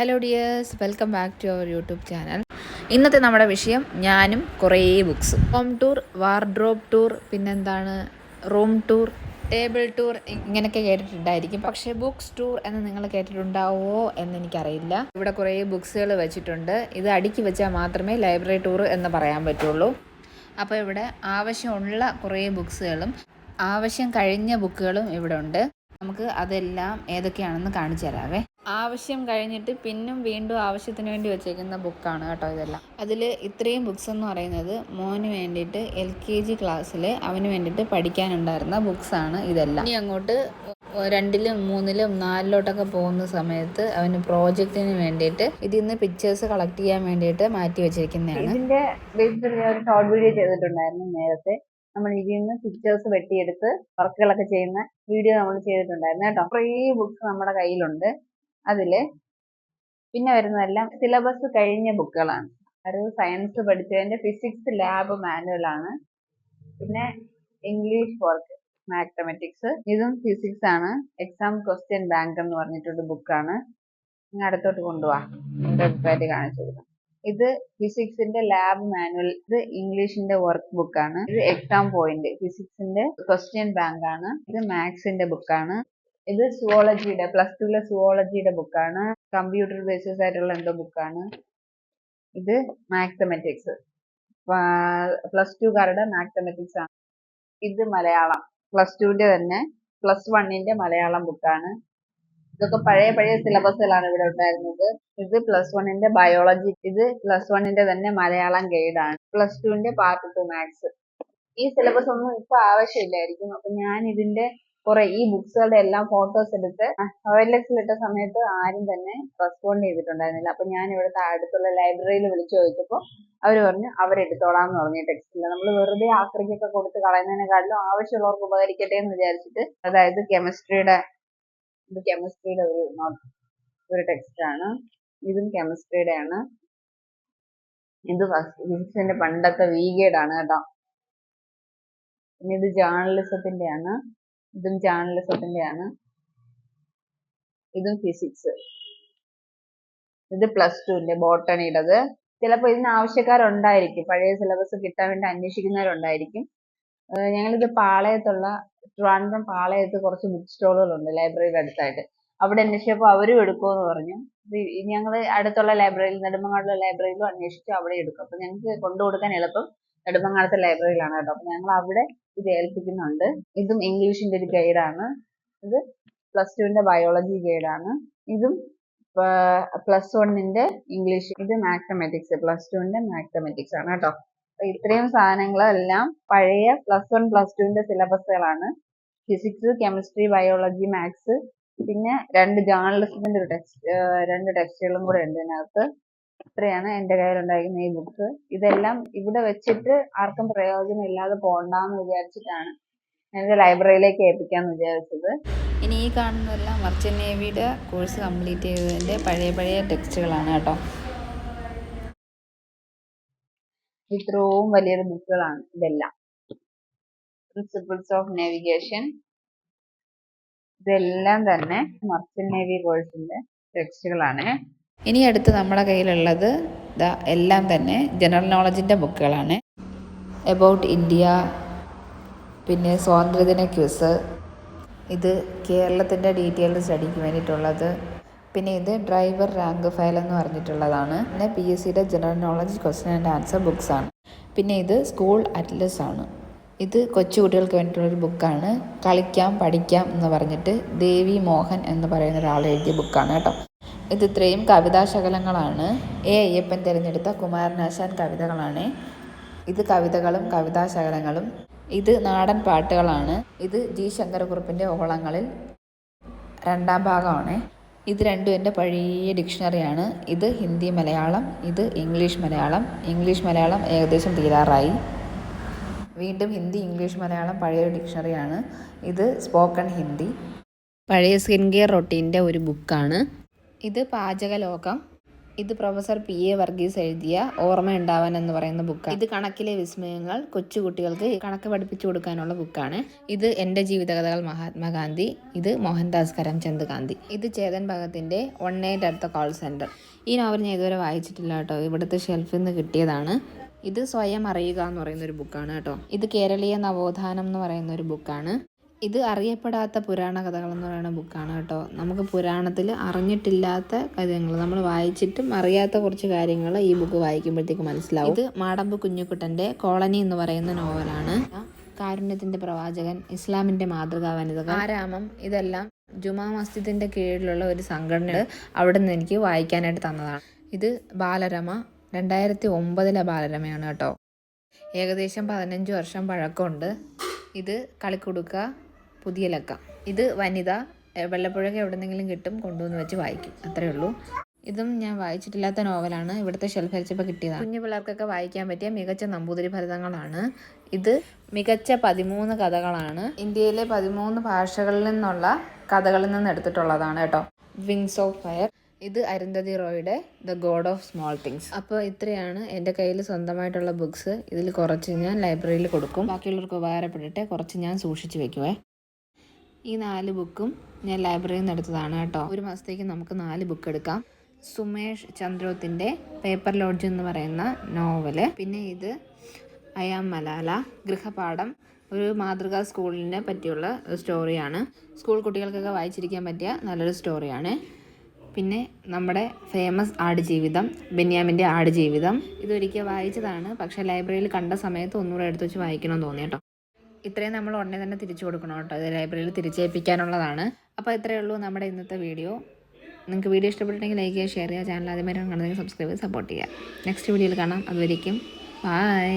Hello dears welcome back to our YouTube channel ഇന്നത്തെ നമ്മുടെ വിഷയം ഞാനും കുറേ books home tour wardrobe tour പിന്നെന്താണ്? റൂം ടൂർ ടേബിൾ ടൂർ ഇങ്ങനെയൊക്കെ കേട്ടിട്ടുണ്ടായിരിക്കും. പക്ഷേ ബുക്സ് ടൂർ എന്ന് നിങ്ങൾ കേട്ടിട്ടുണ്ടാവോ എന്ന് എനിക്കറിയില്ല. ഇവിടെ കുറേ ബുക്സുകൾ വെച്ചിട്ടുണ്ട്. ഇത് അടുക്കി വെച്ചാൽ മാത്രമേ ലൈബ്രറി ടൂർ എന്ന് പറയാൻ പറ്റുള്ളൂ. അപ്പോൾ ഇവിടെ ആവശ്യമുള്ള കുറേ ബുക്സുകളും ആവശ്യം കഴിഞ്ഞ ബുക്കുകളും ഇവിടെ ഉണ്ട്. നമുക്ക് അതെല്ലാം ഏതൊക്കെയാണെന്ന് കാണിച്ചു തരാവേ. ആവശ്യം കഴിഞ്ഞിട്ട് പിന്നും വീണ്ടും ആവശ്യത്തിന് വേണ്ടി വെച്ചേക്കുന്ന ബുക്കാണ് കേട്ടോ ഇതെല്ലാം. അതിൽ ഇത്രയും ബുക്സ് എന്ന് പറയുന്നത് മോന് വേണ്ടിയിട്ട് എൽ കെ ജി ക്ലാസ്സിൽ അവന് വേണ്ടിയിട്ട് പഠിക്കാനുണ്ടായിരുന്ന ബുക്സാണ് ഇതെല്ലാം. ഇനി അങ്ങോട്ട് രണ്ടിലും മൂന്നിലും നാലിലോട്ടൊക്കെ പോകുന്ന സമയത്ത് അവന് പ്രോജക്റ്റിന് വേണ്ടിയിട്ട് ഇതിൽ നിന്ന് പിക്ചേഴ്സ് കളക്ട് ചെയ്യാൻ വേണ്ടിയിട്ട് മാറ്റി വെച്ചിരിക്കുന്നതാണ്. ഇതിന്റെ ഒരു ഷോർട്ട് വീഡിയോ ചെയ്തിട്ടുണ്ടായിരുന്നു നേരത്തെ. നമ്മൾ ഇതിൽ നിന്ന് പിക്ചേഴ്സ് വെട്ടിയെടുത്ത് വർക്കുകളൊക്കെ ചെയ്യുന്ന വീഡിയോ നമ്മൾ ചെയ്തിട്ടുണ്ടായിരുന്നു കേട്ടോ. കുറേ ബുക്സ് നമ്മുടെ കയ്യിലുണ്ട്. അതിൽ പിന്നെ വരുന്നതെല്ലാം സിലബസ് കഴിഞ്ഞ ബുക്കുകളാണ് ഒരു സയൻസ് പഠിച്ചതിന്റെ ഫിസിക്സ് ലാബ് മാനുവൽ ആണ്. പിന്നെ ഇംഗ്ലീഷ് വർക്ക് മാത്തമെറ്റിക്സ് ഇതും ഫിസിക്സ് ആണ്. എക്സാം ക്വസ്റ്റ്യൻ ബാങ്ക് എന്ന് പറഞ്ഞിട്ടൊരു ബുക്കാണ് അടുത്തോട്ട് കൊണ്ടുപോവാ കാണിച്ചു കൊടുക്കാം. ഇത് ഫിസിക്സിന്റെ ലാബ് മാനുവൽ ഇത് ഇംഗ്ലീഷിന്റെ വർക്ക് ബുക്കാണ് ഇത് എക്സാം പോയിന്റ് ഫിസിക്സിന്റെ ക്വസ്റ്റ്യൻ ബാങ്ക് ആണ്. ഇത് മാത്സിന്റെ ബുക്കാണ് ഇത് സുവോളജിയുടെ പ്ലസ് ടുവിലെ സുവോളജിയുടെ ബുക്കാണ് കമ്പ്യൂട്ടർ ബേസിസ് ആയിട്ടുള്ള എന്തോ ബുക്കാണ് ഇത് മാത്തമെറ്റിക്സ് പ്ലസ് ടുക്കാരുടെ മാത്തമെറ്റിക്സ് ആണ്. ഇത് മലയാളം പ്ലസ് ടുവിന്റെ തന്നെ പ്ലസ് വണ്ണിന്റെ മലയാളം ബുക്കാണ് ഇതൊക്കെ പഴയ പഴയ സിലബസുകളാണ് ഇവിടെ ഉണ്ടായിരുന്നത്. ഇത് പ്ലസ് വണ്ണിന്റെ ബയോളജി ഇത് പ്ലസ് വണ്ണിന്റെ തന്നെ മലയാളം ഗൈഡാണ് പ്ലസ് ടുവിന്റെ പാർട്ട് ടു മാത്സ് ഈ സിലബസ് ഒന്നും ഇപ്പൊ ആവശ്യമില്ലായിരിക്കും അപ്പൊ ഞാൻ ഇതിന്റെ കുറെ ഈ ബുക്സുകളുടെ എല്ലാം ഫോട്ടോസ് എടുത്ത് OLX ഇട്ട സമയത്ത് ആരും തന്നെ റെസ്പോണ്ട് ചെയ്തിട്ടുണ്ടായിരുന്നില്ല. അപ്പൊ ഞാൻ ഇവിടുത്തെ അടുത്തുള്ള ലൈബ്രറിയിൽ വിളിച്ചു ചോദിച്ചപ്പോൾ അവർ പറഞ്ഞു അവരെടുത്തോളാം എന്ന് പറഞ്ഞു ടെക്സ്റ്റിൽ നമ്മൾ വെറുതെ ആക്രിക്കൊക്കെ കൊടുത്ത് കളയുന്നതിനെക്കാട്ടിലും ആവശ്യമുള്ളവർക്ക് ഉപകരിക്കട്ടെ എന്ന് വിചാരിച്ചിട്ട് അതായത് കെമിസ്ട്രിയുടെ ഇത് കെമിസ്ട്രിയുടെ ഒരു ഒരു ടെക്സ്റ്റ് ആണ്. ഇതും കെമിസ്ട്രിയുടെ ആണ്. ഇത് ഫിസിക്സിന്റെ പണ്ടത്തെ വീഗേഡ് ആണ് കേട്ടോ. പിന്നെ ഇത് ജേർണലിസത്തിന്റെ ആണ്. ഇതും ജേർണലിസത്തിന്റെ ആണ്. ഇതും ഫിസിക്സ് ഇത് പ്ലസ് ടുവിന്റെ ബോട്ടണിയുടേത് ചിലപ്പോൾ ഇതിന് ആവശ്യക്കാരുണ്ടായിരിക്കും. പഴയ സിലബസ് കിട്ടാൻ വേണ്ടി അന്വേഷിക്കുന്നവരുണ്ടായിരിക്കും. ഞങ്ങളിത് പാളയത്തുള്ള ട്രിവാൻഡ്രം പാളയത്ത് കുറച്ച് ബുക്ക് സ്റ്റോളുകളുണ്ട് ലൈബ്രറിയുടെ അടുത്തായിട്ട്. അവിടെ അന്വേഷിച്ചപ്പോൾ അവരും എടുക്കുമെന്ന് പറഞ്ഞു. ഞങ്ങൾ അടുത്തുള്ള ലൈബ്രറിയിൽ നെടുമങ്ങാടുള്ള ലൈബ്രറിയിലും അന്വേഷിച്ചു അവിടെ എടുക്കും. അപ്പൊ ഞങ്ങൾക്ക് കൊണ്ടു കൊടുക്കാൻ എളുപ്പം നെടുമങ്ങാടത്തെ ലൈബ്രറിയിലാണ് കേട്ടോ. അപ്പൊ ഞങ്ങൾ അവിടെ ഇത് ഏൽപ്പിക്കുന്നുണ്ട്. ഇതും ഇംഗ്ലീഷിന്റെ ഒരു ഗൈഡാണ് ഇത് പ്ലസ് ടുവിന്റെ ബയോളജി ഗൈഡാണ് ഇതും പ്ലസ് വണ്ണിന്റെ ഇംഗ്ലീഷ് ഇത് മാത്തമെറ്റിക്സ് പ്ലസ് ടുവിന്റെ മാത്തമെറ്റിക്സ് ആണ് കേട്ടോ. ഇത്രയും സാധനങ്ങളെല്ലാം പഴയ പ്ലസ് വൺ പ്ലസ് ടുവിന്റെ സിലബസുകളാണ് ഫിസിക്സ് കെമിസ്ട്രി ബയോളജി മാത്സ് പിന്നെ രണ്ട് ജേർണലിസത്തിന്റെ ഒരു ടെക്സ്റ്റ് രണ്ട് ടെക്സ്റ്റുകളും കൂടെ ഉണ്ട് ഇതിനകത്ത്. ഇത്രയാണ് എന്റെ കയ്യിലുണ്ടായിരുന്ന ഈ ബുക്ക് ഇതെല്ലാം ഇവിടെ വെച്ചിട്ട് ആർക്കും പ്രയോജനം ഇല്ലാതെ പോകണ്ടെന്ന് വിചാരിച്ചിട്ടാണ് എന്റെ ലൈബ്രറിയിലേക്ക് ഏൽപ്പിക്കാന്ന് വിചാരിച്ചത്. ഇനി ഈ കാണുന്നതെല്ലാം മർച്ചൻ നേവിയുടെ കോഴ്സ് കംപ്ലീറ്റ് ചെയ്തതിന്റെ പഴയ പഴയ ടെക്സ്റ്റുകളാണ് കേട്ടോ. ഇത്രയും വലിയൊരു ബുക്കുകളാണ് ഇതെല്ലാം. പ്രിൻസിപ്പിൾസ് ഓഫ് നാവിഗേഷൻ ഇതെല്ലാം തന്നെ മർച്ചന്റ് നേവി കോഴ്സിന്റെ ടെക്സ്റ്റുകളാണ് ഇനി അടുത്ത് നമ്മുടെ കയ്യിലുള്ളത് എല്ലാം തന്നെ ജനറൽ നോളജിന്റെ ബുക്കുകളാണ് എബൌട്ട് ഇന്ത്യ പിന്നെ സ്വാതന്ത്ര്യദിന ക്വിസ് ഇത് കേരളത്തിന്റെ ഡീറ്റെയിൽഡ് സ്റ്റഡിക്ക് വേണ്ടിയിട്ടുള്ളത്. പിന്നെ ഇത് ഡ്രൈവർ റാങ്ക് ഫയൽ എന്ന് പറഞ്ഞിട്ടുള്ളതാണ്. പിന്നെ പി എസ് സിയുടെ general knowledge question and answer books ആണ്. പിന്നെ ഇത് സ്കൂൾ അറ്റ്ലസ് ആണ്. ഇത് കൊച്ചുകുട്ടികൾക്ക് വേണ്ടിയിട്ടുള്ളൊരു ബുക്കാണ്. കളിക്കാം പഠിക്കാം എന്ന് പറഞ്ഞിട്ട് ദേവി മോഹൻ എന്ന് പറയുന്ന ഒരാൾ എഴുതിയ ബുക്കാണ് കേട്ടോ. ഇത് ഇത്രയും കവിതാശകലങ്ങളാണ്. എ അയ്യപ്പൻ തിരഞ്ഞെടുത്ത കുമാരനാശാൻ കവിതകളാണ്. ഇത് കവിതകളും കവിതാശകലങ്ങളും. ഇത് നാടൻ പാട്ടുകളാണ്. ഇത് ജി ശങ്കരക്കുറുപ്പിന്റെ ഓളങ്ങളിൽ രണ്ടാം ഭാഗമാണ്. ഇത് രണ്ടും എന്റെ പഴയ ഡിക്ഷണറിയാണ്. ഇത് ഹിന്ദി മലയാളം ഇത് ഇംഗ്ലീഷ് മലയാളം. ഇംഗ്ലീഷ് മലയാളം ഏകദേശം തീരാറായി. വീണ്ടും ഹിന്ദി ഇംഗ്ലീഷ് മലയാളം പഴയ ഡിക്ഷണറിയാണ് ഇത് സ്പോക്കൺ ഹിന്ദി. പഴയ സ്കിൻ കെയർ റൊട്ടീന്റെ ഒരു ബുക്കാണ് ഇത് പാചകലോകം. ഇത് പ്രൊഫസർ പി എ വർഗീസ് എഴുതിയ ഓർമ്മയുണ്ടാവാൻ എന്ന് പറയുന്ന ബുക്കാണ് ഇത് കണക്കിലെ വിസ്മയങ്ങൾ കൊച്ചുകുട്ടികൾക്ക് കണക്ക് പഠിപ്പിച്ചു കൊടുക്കാനുള്ള ബുക്കാണ് ഇത് എന്റെ ജീവിതകഥകൾ മഹാത്മാഗാന്ധി ഇത് മോഹൻദാസ് കരംചന്ദ് ഗാന്ധി. ഇത് ചേതൻ ഭഗത്തിന്റെ വൺ എയ്റ്റ് കോൾ സെന്റർ ഈ നോവൽ ഞാൻ ഇതുവരെ വായിച്ചിട്ടില്ല കേട്ടോ. ഇവിടുത്തെ ഷെൽഫിൽ നിന്ന് കിട്ടിയതാണ്. ഇത് സ്വയം അറിയുക എന്ന് പറയുന്ന ഒരു ബുക്കാണ് കേട്ടോ. ഇത് കേരളീയ നവോത്ഥാനം എന്ന് പറയുന്ന ഒരു ബുക്കാണ് ഇത് അറിയപ്പെടാത്ത പുരാണ കഥകൾ എന്ന് പറയുന്ന ബുക്കാണ് കേട്ടോ. നമുക്ക് പുരാണത്തിൽ അറിഞ്ഞിട്ടില്ലാത്ത കാര്യങ്ങൾ നമ്മൾ വായിച്ചിട്ടും അറിയാത്ത കുറച്ച് കാര്യങ്ങൾ ഈ ബുക്ക് വായിക്കുമ്പോഴത്തേക്ക് മനസ്സിലാവും. ഇത് മാടമ്പ് കുഞ്ഞുകുട്ടന്റെ കോളനി എന്ന് പറയുന്ന നോവലാണ്. കാരുണ്യത്തിന്റെ പ്രവാചകൻ ഇസ്ലാമിന്റെ മാതൃകാ വനിതകൾ. ആരാമം ഇതെല്ലാം ജുമാ മസ്ജിദിന്റെ കീഴിലുള്ള ഒരു സംഘടന അവിടെ നിന്ന് എനിക്ക് വായിക്കാനായിട്ട് തന്നതാണ്. ഇത് ബാലരമ രണ്ടായിരത്തി ഒമ്പതിലെ ബാലരമയാണ് കേട്ടോ. ഏകദേശം പതിനഞ്ച് വർഷം പഴക്കമുണ്ട്. ഇത് കളിക്കുടുക്ക പുതിയ ലക്ക ഇത് വനിത വല്ലപ്പുഴയൊക്കെ എവിടെന്നെങ്കിലും കിട്ടും കൊണ്ടുവന്ന് വെച്ച് വായിക്കും. അത്രേ ഉള്ളൂ. ഇതും ഞാൻ വായിച്ചിട്ടില്ലാത്ത നോവലാണ്. ഇവിടുത്തെ ഷെൽഫ് ഹരിച്ചപ്പോൾ കിട്ടിയതാണ്. കുഞ്ഞു പിള്ളേർക്കൊക്കെ വായിക്കാൻ പറ്റിയ മികച്ച നമ്പൂതിരി ഫലിതങ്ങളാണ് ഇത് മികച്ച പതിമൂന്ന് കഥകളാണ്. ഇന്ത്യയിലെ പതിമൂന്ന് ഭാഷകളിൽ നിന്നുള്ള കഥകളിൽ നിന്ന് എടുത്തിട്ടുള്ളതാണ് കേട്ടോ. Wings of fire. ഇത് Arundhati റോയുടെ the god of small things അപ്പോൾ ഇത്രയാണ് എന്റെ കയ്യിൽ സ്വന്തമായിട്ടുള്ള ബുക്സ് ഇതിൽ കുറച്ച് ഞാൻ ലൈബ്രറിയിൽ കൊടുക്കും. ബാക്കിയുള്ളവർക്ക് ഉപകാരപ്പെട്ടിട്ട് കുറച്ച് ഞാൻ സൂക്ഷിച്ചു വെക്കുവേ. ഈ നാല് ബുക്കും ഞാൻ ലൈബ്രറിയിൽ നിന്ന് എടുത്തതാണ് കേട്ടോ. ഒരു മാസത്തേക്ക് നമുക്ക് നാല് ബുക്ക് എടുക്കാം. സുമേഷ് ചന്ദ്രോത്തിന്റെ പേപ്പർ ലോഡ്ജ് എന്ന് പറയുന്ന നോവൽ പിന്നെ ഇത് അയാം മലാല ഗൃഹപാഠം. ഒരു മാതൃകാ സ്കൂളിനെ പറ്റിയുള്ള സ്റ്റോറിയാണ് സ്കൂൾ കുട്ടികൾക്കൊക്കെ വായിച്ചിരിക്കാൻ പറ്റിയ നല്ലൊരു സ്റ്റോറിയാണ് പിന്നെ നമ്മുടെ ഫേമസ് ആടുജീവിതം ബെന്യാമിന്റെ ആടുജീവിതം. ഇതൊരിക്കൽ വായിച്ചതാണ്. പക്ഷേ ലൈബ്രറിയിൽ കണ്ട സമയത്ത് ഒന്നുകൂടെ എടുത്തു വെച്ച് വായിക്കണമെന്ന് തോന്നി കേട്ടോ. ഇത്രയും നമ്മൾ ഉടനെ തന്നെ തിരിച്ചു കൊടുക്കണം കേട്ടോ. ഇത് ലൈബ്രറിയിൽ തിരിച്ചേൽപ്പിക്കാനുള്ളതാണ്. അപ്പോൾ ഇത്രയേ ഉള്ളൂ നമ്മുടെ ഇന്നത്തെ വീഡിയോ. നിങ്ങൾക്ക് വീഡിയോ ഇഷ്ടപ്പെട്ടിട്ടുണ്ടെങ്കിൽ ലൈക്ക് ചെയ്യുക ഷെയർ ചെയ്യുക ചാനൽ ആദ്യമായിട്ട് കാണുന്നതെങ്കിൽ സബ്സ്ക്രൈബ് സപ്പോർട്ട് ചെയ്യുക. നെക്സ്റ്റ് വീഡിയോയിൽ കാണാം. അതുവരേക്കും ബൈ